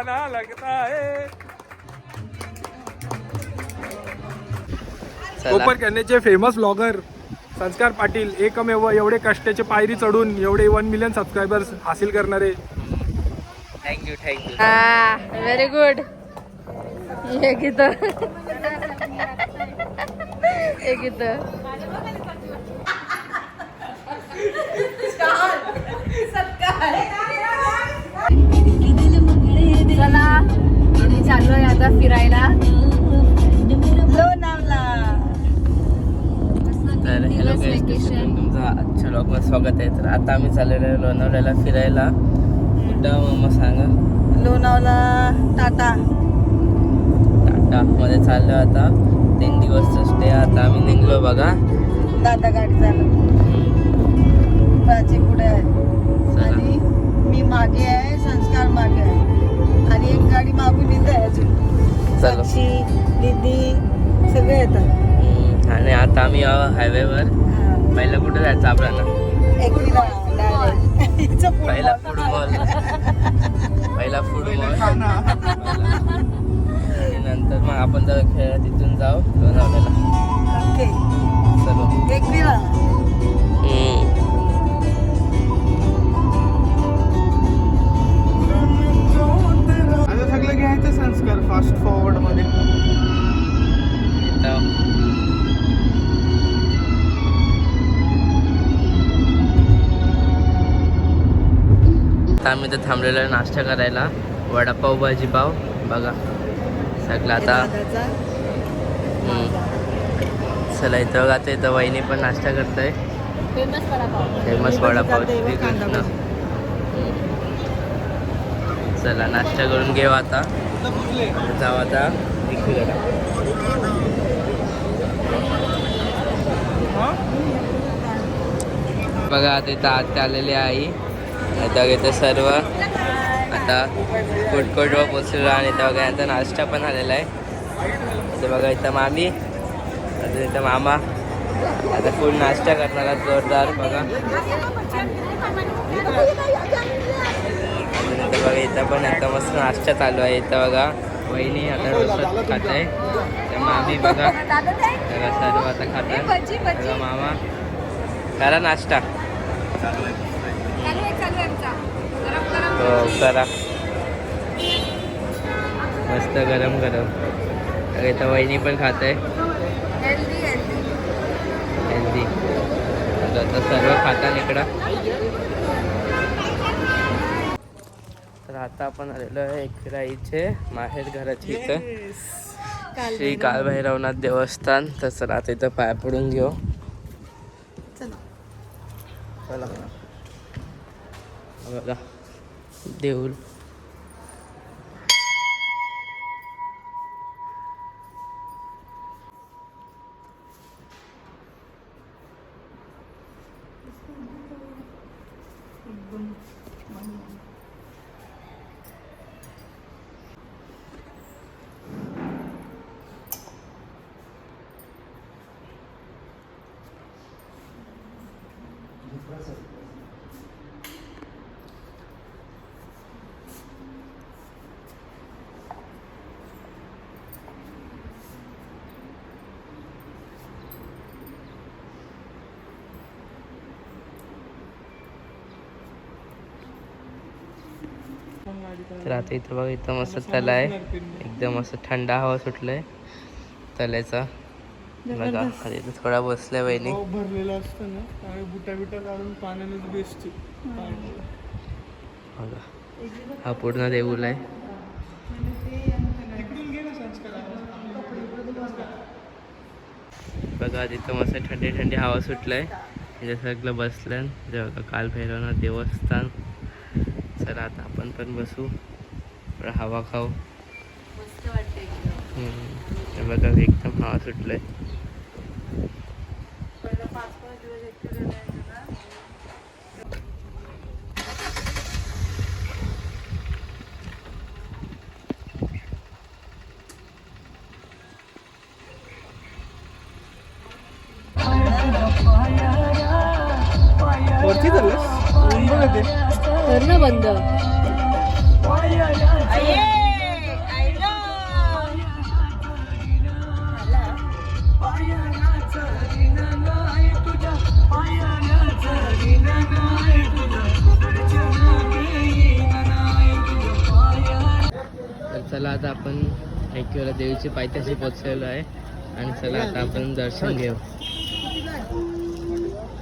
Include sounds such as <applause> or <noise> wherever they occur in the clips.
गाना लगता है। कोपर कन्याचे फेमस ब्लॉगर संस्कार पाटील एकमेव एवढे कष्टाचे पायरी चढून एवढे वन मिलियन सबस्क्रायबर्स हासिल करणारे. थँक्यू थँक्यू हा व्हेरी गुड हे गीत. हे गीत. चला आता फिरायला. तर हॅलो. तुमचं? आजच्या ब्लॉगमध्ये स्वागत आहे. तर आता आम्ही चाललेलो आहे लोणावळ्याला फिरायला. कुठं मम्मा सांगा? लोणावला टाटा. टाटामध्ये चाललो आता. तीन दिवसचा स्टे आता आम्ही निघलो बघा. दादा गाडी चालव प्राची पुढे आहे. चला. आणि मी मागे आहे संस्कार मागे आहे. आणि एक गाडी मागून इथे आहे अजून. चलो. साक्षी दीदी सगळे येतात. हम्म, आणि आता आम्ही हायवेवर. हा. पहिला कुठे जायचं आपल्याला? direct. हिचं पहिला. फूड मॉल पहिला फूड मॉल आणि नंतर मग आपण जर खेळ तिथून जाऊ. लोणावळ्याला ओके. चलो. तर थांबलेलो नाश्ता करायला. वडापाव भाजी पाव बघा. सगळं आता. चला इथं बघा आता इथं वहिनी पण नाश्ता करतोय. फेमस वडापाव. श्रीकृष्ण. चला नाश्ता करून घेऊ आता. जाऊ आता बघा आता इथं आत्या आलेली आई आता इथं सर्व आता कुटकुट व पोचलो आणि इथं बघा यांचा नाश्ता पण आलेला आहे. इथं बघा इथं मामी आता इथं मामा. आता फुल नाश्ता करणार आहेत जोरदार बघा. अजून इथं बघा इथं पण आता मस्त नाश्ता चालू आहे. इथं बघा वहिनी आता डोसा खात आहे तर मामी बघा बघा सर्व आता खात आहे मामा करा नाश्ता. हो करा. मस्त गरम गरम. तर इथं वहिनी पण खात. आहे हेल्दी आता सर्व खाता इकडं. तर आता आपण आलेलो आहे एकराईचे माहेर घराची इथं. श्री कालभैरवनाथ देवस्थान. तर चला आता इथं पाय पडून घेऊ. चला. हा बघा देऊळ तर आता इथं बघा इथं मस्त तला आहे एकदम असं थंड हवा सुटलंय. तल्याचा. बघा इथं थोडा बसलाय बहिणी भरलेलं असतं ना बुटा बिटा काढून पाण्यानेच बेस्ट बघा हा पूर्ण देऊळ आहे. बघा तिथं मस्त थंडी थंडी हवा सुटलंय. इथे सगळं बसलं. बघा काल भैरवनाथ देवस्थान. चला आता आपण पण बसू. थोडं हवा खाऊ. हे बघा एकदम हवा सुटलंय. वरती बघ ते. करणं बंद. तर चला आता आपण ऐकूया देवीची पायथ्याशी पोचलेलो आहे. आणि चला आता आपण दर्शन घेऊ.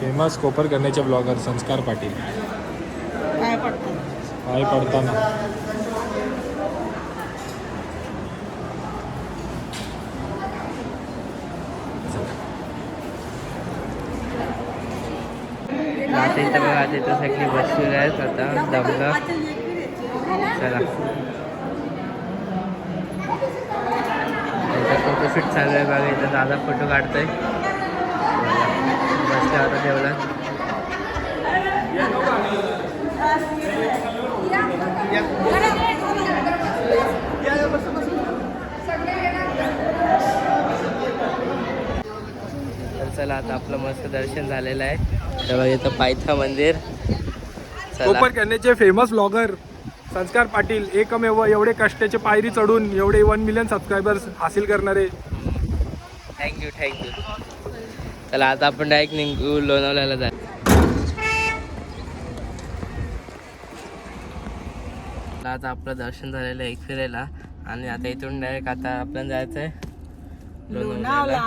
फेमस कोपर करण्याचे ब्लॉगर संस्कार पाटील. पाय पडताना आता इथं बघा आहेत. आता दमला. चला. फोटोशूट चालू आहे बघा. इथं दादा फोटो काढतोय. बसल्या आता ठेवला तर चला आता आपलं मस्त दर्शन झालेलं आहे. तर बघा इथं पायथा मंदिर. करण्याचे फेमस ब्लॉगर संस्कार पाटील एकमेव एवढे कष्टाचे पायरी चढून एवढे वन मिलियन सबस्क्रायबर्स हासिल करणारे. थँक्यू थँक्यू चला आता आपण डायरेक्ट निघू लोणावळ्याला जाय आता आपलं दर्शन झालेलं आहे एकविरेला आणि आता इथून डायरेक्ट आता आपण जायचं आहे लोणावळ्याला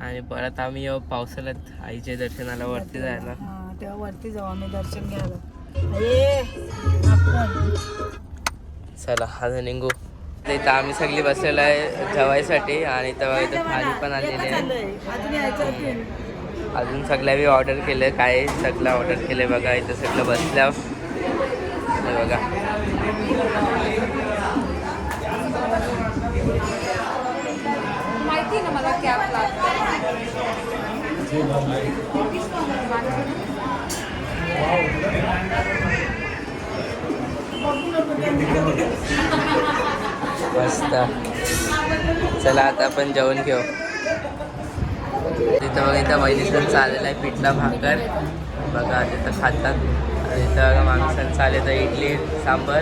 आणि परत आम्ही येऊ पावसाळ्यात आईच्या दर्शनाला वरती जायला. तेव्हा वरती जाऊ आम्ही दर्शन घ्यायला. ये आपण. चला आता निघू. तर इथं आम्ही सगळी बसलेलो आहे जेवायसाठी आणि तेव्हा इथं थाली पण आलेली आहे. अजून यायचं होती. अजून सगळ्या मी ऑर्डर केलं काय सगळं ऑर्डर केलं बघा इथं सगळं बसल्या. हे बघा. माहिती ना मला कॅब लागते. मस्त. चला आता आपण जेवण घेऊ. तिथं बघा इथं वैनिसनचं चाललेला आहे पिठला भाकर. बघा तिथं खातात. आणि इथं बघा माणसांचं तर इडली सांबर.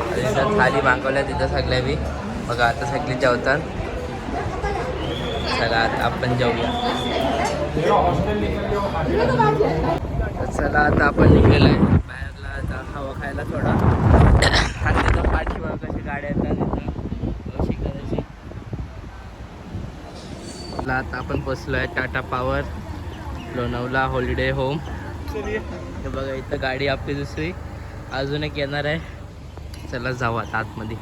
आणि इथं थाली मागवल्या तिथं सगळ्या बी. बघा आता सगळी जेवतात. चला आता आपण जेवूया. चला आता आपण निघलेलो आहे बाहेरला आता हवा खायला थोडा. <coughs> आणि तिथं पाठीमाग कशी गाड्या येतात चला आता आपण बसलो आहे Tata power Lonavala holiday home हे बघा इथं गाडी आपली दुसरी. अजून एक येणार आहे. चला जाऊ आता आतमध्ये.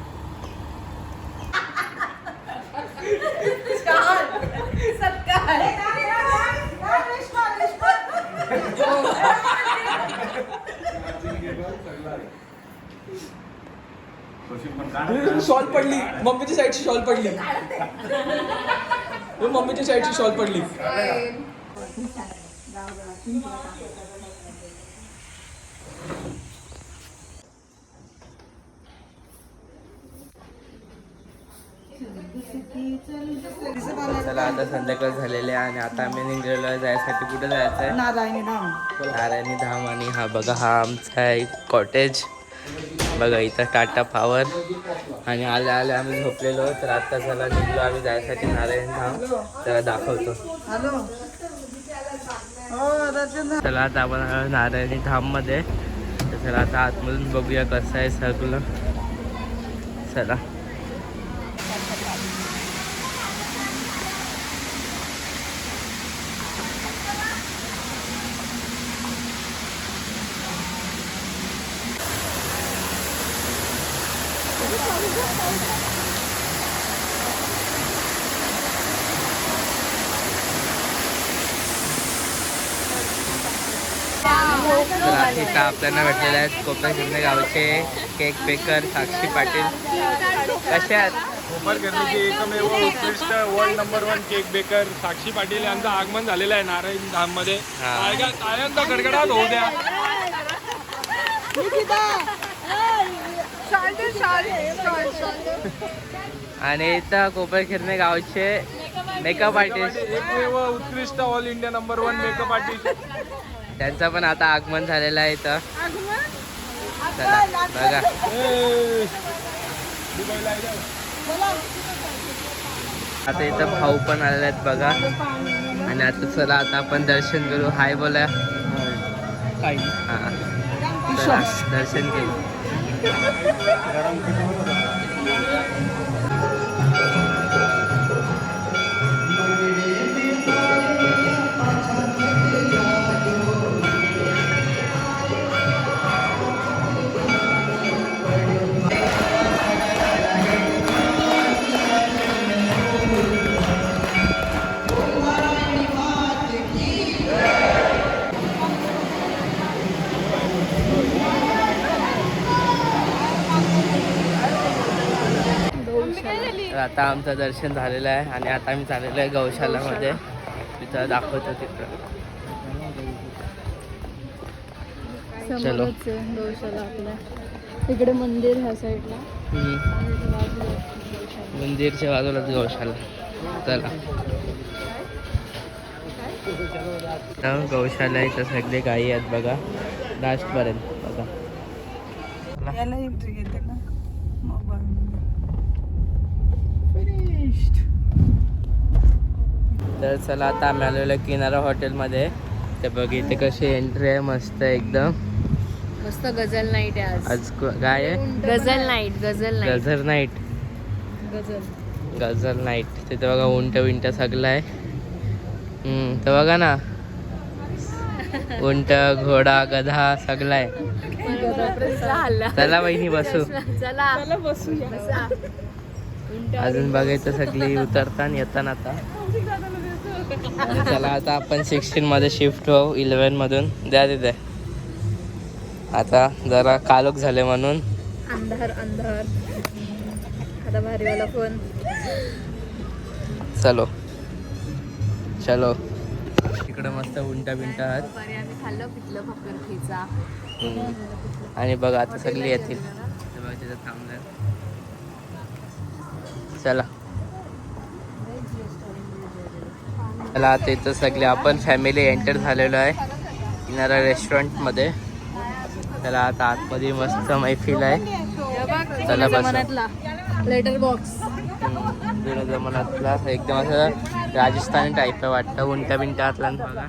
शॉल पडली. मम्मीची साईडची शॉल पडली. मम्मीची साईडची शॉल पडली. चला आता संध्याकाळ झालेले आहे आणि आता आम्ही निघलेलो जायसाठी. कुठे जायचं आहे नारायणी धाम. नारायणी धाम आणि हा बघा हा आमचा कॉटेज बघा इथं टाटा पॉवर आणि आले आले आम्ही झोपलेलो. तर आता चला निघलो आम्ही जायसाठी नारायण धाम. त्याला दाखवतो. हो. चला आता आपण नारायणी धाममध्ये. तर चला आता आतमधून बघूया कसं आहे सगळं. चला. तर आज इथं आपल्याला भेटलेले आहेत कोपरा शिंदे गावचे केक बेकर साक्षी पाटील कसे आहेत कोपर गिरणीची एकमेव उत्कृष्ट world number one cake baker Sakshi Patil यांचं आगमन झालेलं आहे नारायण धाममध्ये हा. कायमचा गडगडाट होऊ द्या आणि इथं कोपर खिरणे गावचे मेकअप आर्टिस्ट उत्कृष्ट all India number one makeup artist त्यांचं पण आता आगमन झालेलं आहे इथं. चला बघा. आता इथं भाऊ पण आलेले आहेत बघा. आणि आता चला आता आपण दर्शन करू. हाय बोला. हा. दर्शन घेऊ Thank you. आता आमचं दर्शन झालेलं आहे आणि आता आम्ही चाललेलो आहे गौशालामध्ये. तिथं दाखवतो तिथं गौशाला आपल्या इकडे मंदिर ह्या साईडला. मंदिरच्या बाजूलाच गौशाला. चला. गौशाला इथं सगळे गायी आहेत बघा. लास्टपर्यंत बघा याला एंट्री घेते ना मोबाईल तर चला आता आम्ही आलेलो किनारा हॉटेलमध्ये. ते बघ इथे कशी एंट्री आहे मस्त एकदम. मस्त गझल नाईट आहे आज. आज को- काय आहे? Ghazal night ghazal night ghazal night ghazal. Ghazal night तिथे बघा उंट विंट सगळं आहे. हम्म, तर बघा ना. उंट घोडा गधा सगळं आहे. चला वहिनी बसू. चला बसूया. बसा. अजून बघायचं सगळी उतरताना येताना आता. चला आता आपण सिक्स्टीन मध्ये शिफ्ट होऊ इलेव्हन मधून. द्या तिथे. आता जरा कालोख झाले म्हणून. अंधार अंधार. आता भारीवाला फोन चलो. चलो. इकडं मस्त उंटा बिंटा आहेत. खाल्लं भाकर. आणि बघा आता सगळी येतील. थांबलं चला आता इथं सगळे आपण फॅमिली एंटर झालेलो आहे. किनारा रेस्टॉरंटमध्ये त्याला आता आतमध्ये मस्त मैफिल आहे. चला बसा. Letter box. जुन्या जमान्यातला एकदम असं राजस्थानी टाईप आहे वाटतं उंट्या बिंट्या आतला बघा.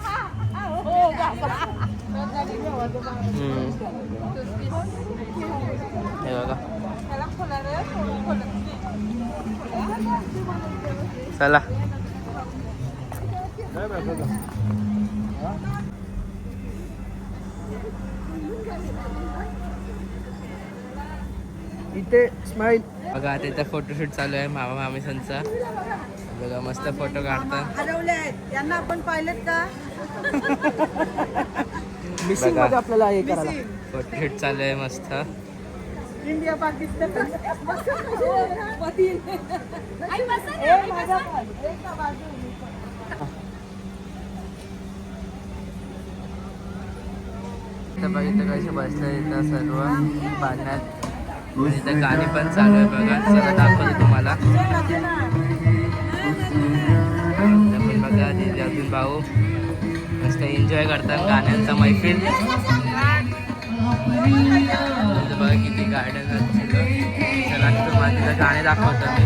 हे बघा. चला. इथे स्माईल बघा आता इथं फोटोशूट चालू आहे मामा मामीसांचा बघा मस्त फोटो काढतात. हरवले आहेत. यांना आपण पाहिलेत का? <laughs> बघा. आपल्याला हे फोटोशूट चालू आहे मस्त. इंडिया <laughs> <laughs> पाकिस्तान ए, माझा पण. एका बाजूने. इथं बघितलं कसे बसलं इथं सर्व पाण्यात. इथं गाणी पण चालू आहे बघा सगळं दाखवतो तुम्हाला. बघा दीदी भाऊ मस्त एन्जॉय करतात गाण्यांचा मैफिल. बघा किती गार्डन चला तुम्हाला तिथं गाणे दाखवतो मी.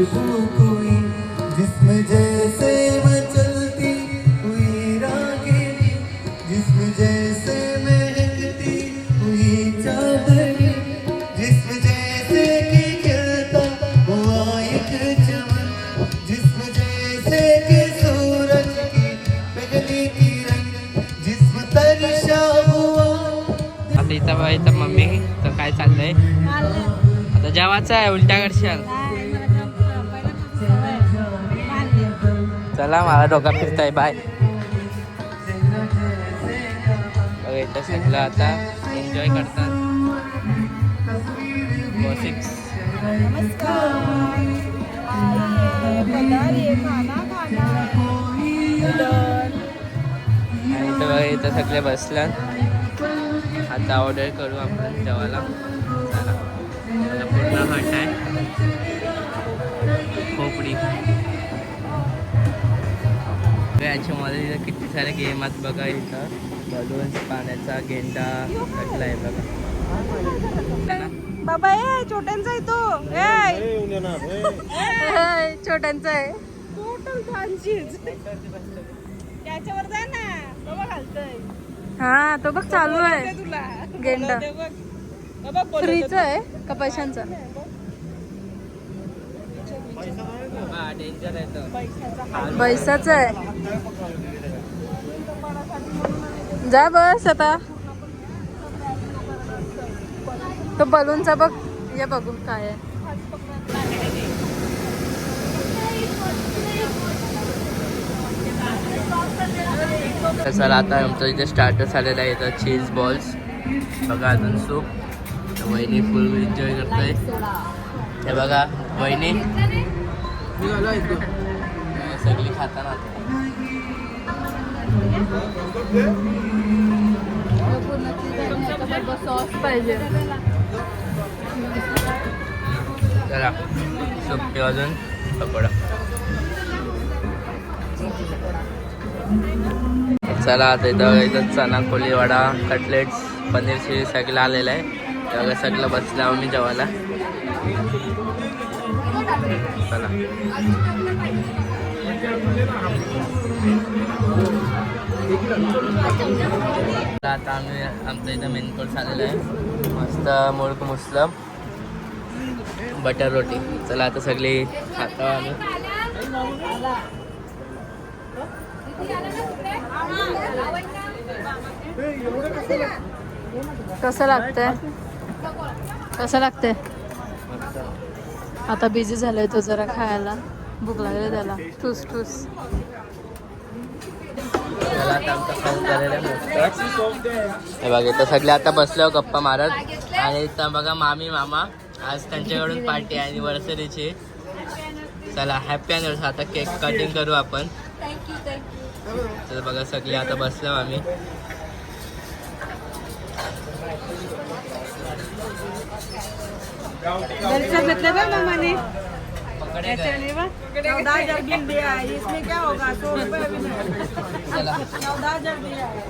खुशबू कोई जिसम जैसे मैं चलती हुई रागिनी जिसम जैसे मैं हकती हुई चादरी जिसम जैसे कि खिलता हुआ एक चमन जिसम जैसे कि सूरज की पगली किरण जिसम तरशा हुआ। आपली इथं मम्मी तर काय चाललंय? आता है उल्टा उलटा करशाल? चला मला डोका फिरताय बाय बघा इथं सगळं आता एन्जॉय करतात सिक्स आणि इथं बघा इथं सगळे बसल्यात आता ऑर्डर करू आपण जेवायला चला मला पूर्ण हट आहे खोपडी याच्यामध्ये इथं किती सारे गेम आहेत बघा इथं. बलून्स पाण्याचा गेंडा आहे बघा. बाबा ए छोट्यांचा आहे तो. छोट्यांचं आहे. त्याच्यावर जा ना. बाबा घालतोय हा तो बघ चालू आहे. तुला. गेंडा. बाबा फ्रीच आहे का पैशांचा? डेंजर आहे तो पैसाच आहे. जा बस आता. तो बलूनचा बघ. ये बघू काय आहे. तर सर आता आमचं इथे स्टार्टर्स आलेलं आहे इथं चीज बॉल्स बघा अजून सूप तर वहिनी फुल एन्जॉय करतोय. हे बघा वहिनी. सगळी खाताना सॉस पाहिजे चला अजून पकोडा. चला आता इथं इथं चना कोली वडा कटलेट्स पनीरची सगळं आलेलं आहे. सगळं सगळं बसलं आम्ही जेवायला. चला आता आम्ही आमचं इथं मेन कोर्स आलेलं आहे. मस्त मुळक मुस्लम. बटर रोटी. चला आता सगळी खातो आम्ही. कसं लागतंय? कसं लागतंय? आता बिझी झालाय तो जरा खायला. भूक लागली त्याला. ठूस ठूस. हे बघा इथं सगळे आता बसल्यावर हो गप्पा मारत. आणि इथं बघा मामी मामा. आज त्यांच्याकडून पार्टी आणि वर्सरीची चला हॅपी अनिव्हर्सरी आता केक कटिंग करू आपण. तर बघा सगळे आता बसलो हो आम्ही. दर्शन घेतलं बघ मामाने पकडे काय? चौदह हजार बिल दिया है इसमें क्या होगा? सौ रुपये अभी नहीं चला चौदह हजार दिया है।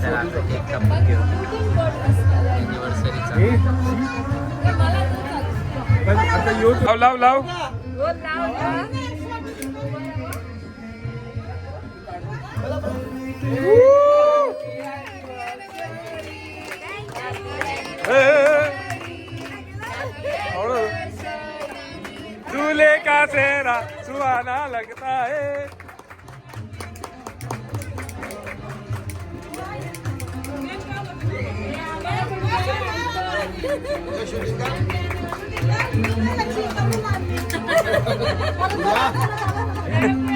चला तिथे केक दूल्हे का सेहरा सुहाना लगता है त्याला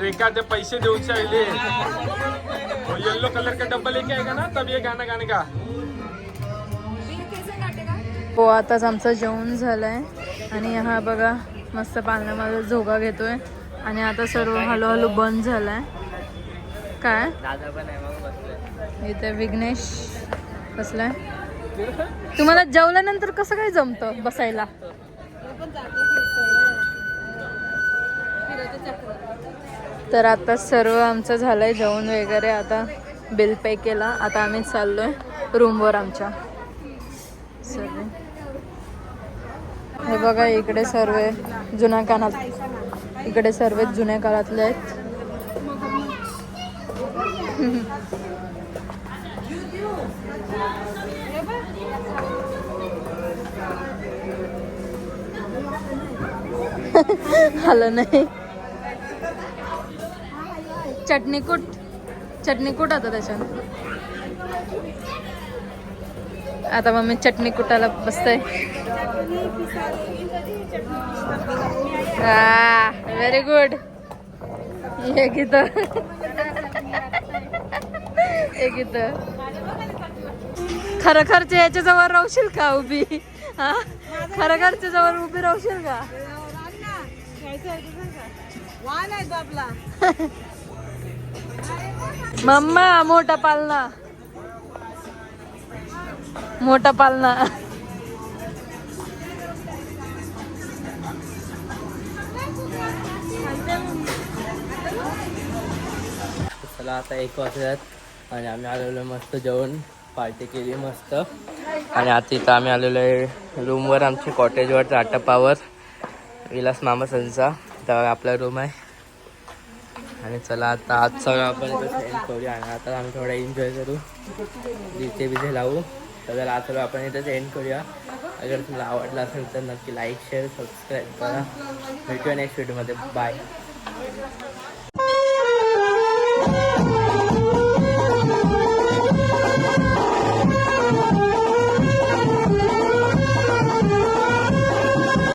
रेखा ते पैसे देऊन चाहले येलो कलर का डब्बा लेके आएगा ना? तब ये गाना गाने का हो आताच आमचं जेवण झालंय. आणि हा बघा मस्त पाण्यामध्ये झोगा घेतोय. आणि आता सर्व हळूहळू बंद झालाय. काय? दादा पण आहे मग बसले इथे विघ्नेश बसलाय. तुम्हाला जेवल्यानंतर कसं काय जमतं बसायला? तर आता सर्व आमचं झालंय जेवण वगैरे आता बिल पे केला. आता आम्ही चाललोय रूमवर आमच्या. सर्व. हे बघा इकडे सर्व जुन्या काळात इकडे सर्व जुन्या काळातले आहेत. <laughs> आलं नाही. चटणी कूट चटणी कूट आता त्याच्यात. आता मम्मी चटणी कुटायला बसतय व्हेरी गुड एक इथं एक इथं खरं खरच्या याच्या जवळ राहशील का उभी? हा? खरं खरच्या जवळ उभी राहशील का? <laughs> मम्मा मोठा पालना. मोठा पालना. चला आता एक वाजल्यात आणि आम्ही आलेलो मस्त जेवण. पार्टी केली मस्त. आणि आता इथं आम्ही आलेलो आहे रूमवर आमची कॉटेजवर टाटापावर विलास मामा संचा. तर आपला रूम आहे. आणि चला आता आज सगळं आपण इथं करूया आणि आता आम्ही थोडा एन्जॉय करू. डीजे बिजे लावू. तर चला आता आपण इथंच एंड करूया. अगर तुला आवडलं असेल तर नक्की लाईक शेअर सबस्क्राईब करा. भेटूया नेक्स्ट व्हिडिओमध्ये बाय